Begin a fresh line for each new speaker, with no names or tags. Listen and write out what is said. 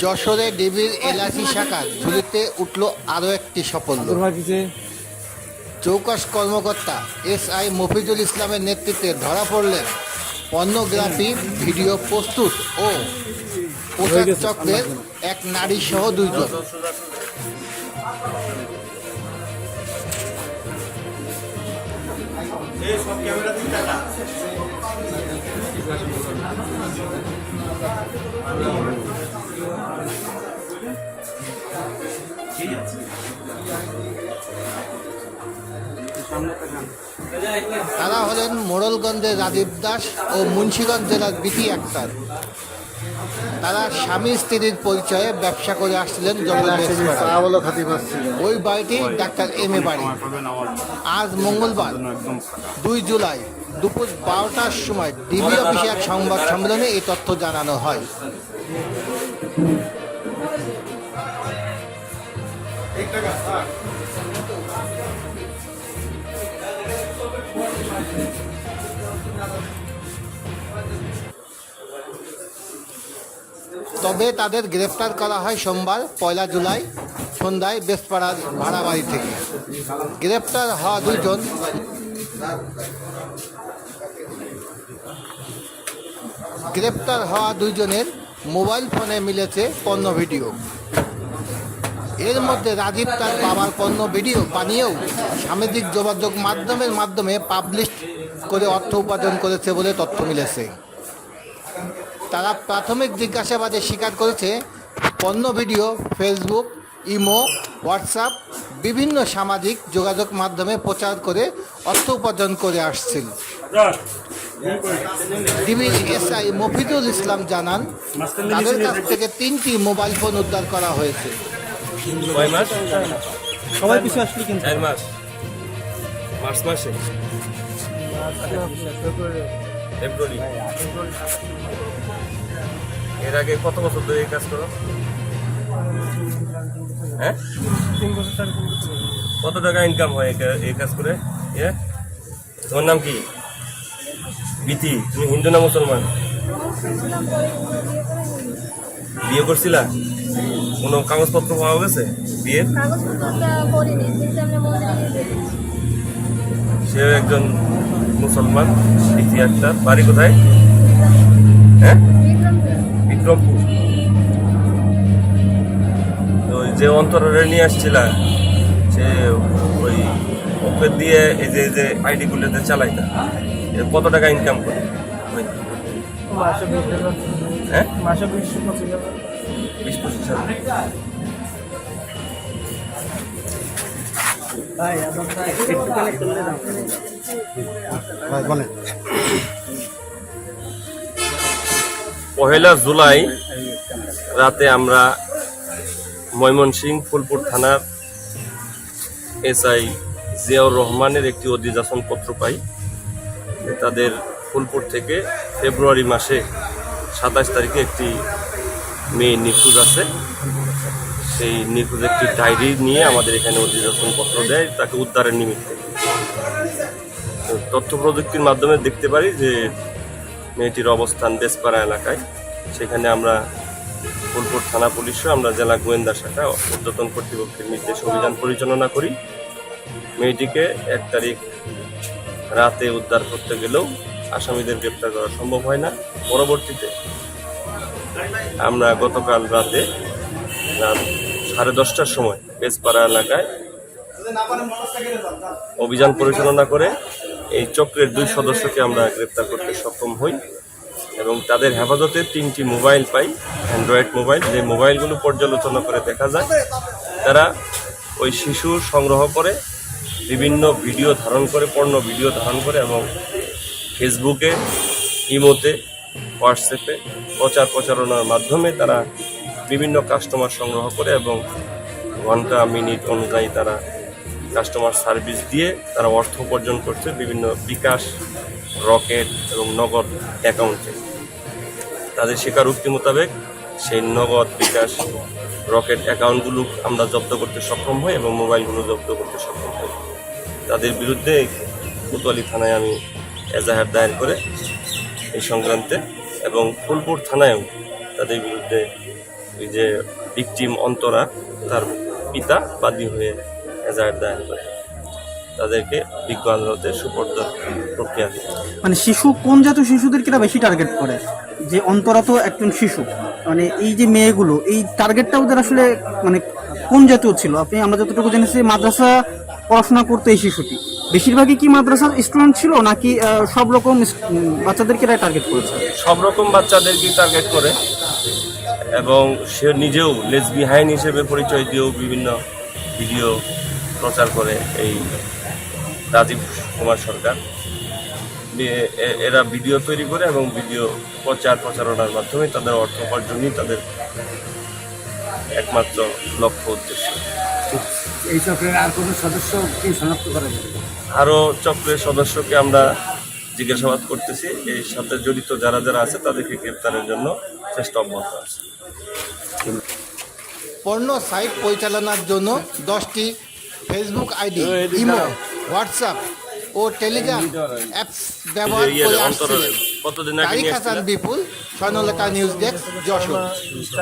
যশোরে ডিবির এলআইসি শাখা ঝুলিতে উঠল আরও একটি সাফল্য চৌকাশ কর্মকর্তা এস আই মফিজুল ইসলামের নেতৃত্বে ধরা পড়লেন পর্নোগ্রাফি ভিডিও প্রস্তুত ও প্রচার চক্রের এক নারী সহ দুইজন। তারা হলেন মোড়লগঞ্জের রাজীব দাস ও মুন্সীগঞ্জ জেলার বিধি আক্তার। তারা স্বামী স্ত্রীর পরিচয়ে ব্যবসা করে আসছিলেন ওই বাড়িটি ডাক্তার এম এ বাড়ি। আজ মঙ্গলবার দুই জুলাই দুপুর বারোটার সময় ডিবি অফিসে এক সংবাদ সম্মেলনে এই তথ্য জানানো হয়। তবে তাদের গ্রেফতার করা হয় সোমবার, পয়লা জুলাই, সন্ধ্যায় বেসপাড়ার ভাড়া বাড়ি থেকে। গ্রেফতার হওয়া দুজন। গ্রেপ্তার হওয়া দুইজনের মোবাইল ফোনে মিলেছে পণ্য ভিডিও। এর মধ্যে রাজীব তার বাবার পণ্য ভিডিও বানিয়েও সামাজিক যোগাযোগ মাধ্যমের মাধ্যমে পাবলিশ করে অর্থ উপার্জন করেছে বলে তথ্য মিলেছে। তারা প্রাথমিক জিজ্ঞাসাবাদে স্বীকার করেছে, পণ্য ভিডিও, ফেসবুক, ইমো, হোয়াটসঅ্যাপ, বিভিন্ন সামাজিক যোগাযোগ মাধ্যমে প্রচার করে অর্থ উপার্জন করে আসছিল। ডিবির এসআই মফিদুল ইসলাম জানান তাদের কাছ থেকে তিনটি মোবাইল ফোন উদ্ধার করা হয়েছে।
কয় মাস?
সবাই পিছু আসলে কিন্তু
চার মাস। মার্চ মাসে? ফেব্রুয়ারি। এর আগে কত বছর ধরে এই কাজ করো? হ্যাঁ? কত টাকা ইনকাম হয় এই কাজ করে? এ তোমার নাম কি? বিতি তুমি হিন্দু না মুসলমান? বিয়ে করছিলা? কোনো কাগজপত্র পাওয়া গেছে বিয়ের? সেও একজন মুসলমান বিতি আক্তার। বাড়ি কোথায়? হ্যাঁ?
বিক্রমপুর।
তো ওই যে অন্তরে নিয়ে আসছিলা সে ওই ওকে দিয়ে এই যে যে আইডি গুলোতে চালাইতা। কত টাকা ইনকাম করে? হ্যাঁ? পহেলা জুলাই রাতে আমরা ময়মনসিংহ ফুলপুর থানার এসআই জিয়াউর রহমানের একটি অধিদাসন পত্র পাই। তাদের ফুলপুর থেকে ফেব্রুয়ারি মাসে সাতাশ তারিখে একটি মেয়ে নিখোঁজ আছে। সেই নিখোঁজ একটি ডায়েরি নিয়ে আমাদের এখানে অধিদাসন পত্র দেয়, তাকে উদ্ধারের নিমিত্তে। তথ্য প্রযুক্তির মাধ্যমে দেখতে পারি যে মেয়েটির অবস্থান বেসপাড়া এলাকায়। সেখানে আমরা ফুলপুর থানা পুলিশও, আমরা জেলা গোয়েন্দা শাখা উদ্যতন কর্তৃপক্ষের নির্দেশে অভিযান পরিচালনা করি। মেয়েটিকে এক তারিখ রাতে উদ্ধার করতে গেলেও আসামিদের গ্রেপ্তার করা সম্ভব হয় না। পরবর্তীতে আমরা গতকাল রাতে রাত সাড়ে দশটার সময় বেসপাড়া এলাকায় অভিযান পরিচালনা করে এই চক্রের দুই সদস্যকে আমরা গ্রেপ্তার করতে সক্ষম হই এবং তাদের হেফাজতে তিনটি মোবাইল পাই, অ্যান্ড্রয়েড মোবাইল। যে মোবাইলগুলো পর্যালোচনা করে দেখা যায়, তারা ওই শিশু সংগ্রহ করে বিভিন্ন ভিডিও ধারণ করে, পণ্য ভিডিও ধারণ করে এবং ফেসবুকে ইমোতে হোয়াটসঅ্যাপে প্রচার প্রচারণার মাধ্যমে তারা বিভিন্ন কাস্টমার সংগ্রহ করে এবং ঘণ্টা, মিনিট অনুযায়ী তারা কাস্টমার সার্ভিস দিয়ে তারা অর্থ উপার্জন করছে বিভিন্ন বিকাশ, রকেট এবং নগদ অ্যাকাউন্টে তাদের স্বীকারোক্তি মোতাবেক সেই নগদ, বিকাশ, রকেট অ্যাকাউন্টগুলো আমরা জব্দ করতে সক্ষম হই এবং মোবাইলগুলো জব্দ করতে সক্ষম হই। তাদের বিরুদ্ধে কোতোয়ালি থানায় আমি এজাহার দায়ের করে এই সংক্রান্তে এবং ফুলপুর থানায়ও তাদের বিরুদ্ধে ওই যে ভিকটিম অন্তরা তার পিতা বাদী হয়ে এজাহার দায়ের করে। তাদেরকে বিজ্ঞ আদালতে সুপর্দ প্রক্রিয়া
মানে শিশু কোন জাতীয় শিশুদেরকে এরা বেশি টার্গেট করে? যে অন্তরা তো একজন শিশু। মানে এই যে মেয়েগুলো, এই টার্গেটটা ওদের আসলে মানে কোন জাতীয় ছিল? আপনি আমরা যতটুকু জেনেছি, মাদ্রাসা পড়াশোনা করতো এই শিশুটি। বেশিরভাগই কি মাদ্রাসার স্টুডেন্ট ছিল নাকি সব রকম বাচ্চাদেরকে টার্গেট করেছে?
সব রকম বাচ্চাদেরকে টার্গেট করে এবং সে নিজেও লেস বিহাইন হিসেবে পরিচয় দিয়েও বিভিন্ন ভিডিও প্রচার করে এই রাজীব কুমার সরকার। এরা ভিডিও তৈরি করে এবং ভিডিও প্রচার প্রচারণার মাধ্যমে তাদের অর্থ উপার্জনই তাদের একমাত্র লক্ষ্য উদ্দেশ্য।
এই চক্রের আর কোনো সদস্য কি শনাক্ত করা যাবে
আরও চক্রের সদস্যকে আমরা জিজ্ঞাসাবাদ করতেছি। এই সাথে জড়িত যারা যারা আছে তাদেরকে গ্রেপ্তারের জন্য চেষ্টা অব্যাহত আছে।
পণ্য সাইট পরিচালনার জন্য দশটি ফেসবুক আইডি ইমো হোয়াটসঅ্যাপ ও টেলিগ্রাম অ্যাপস ব্যবহার করে
আসছিলেন?
Bipul Swarnalekha news desk Jashore.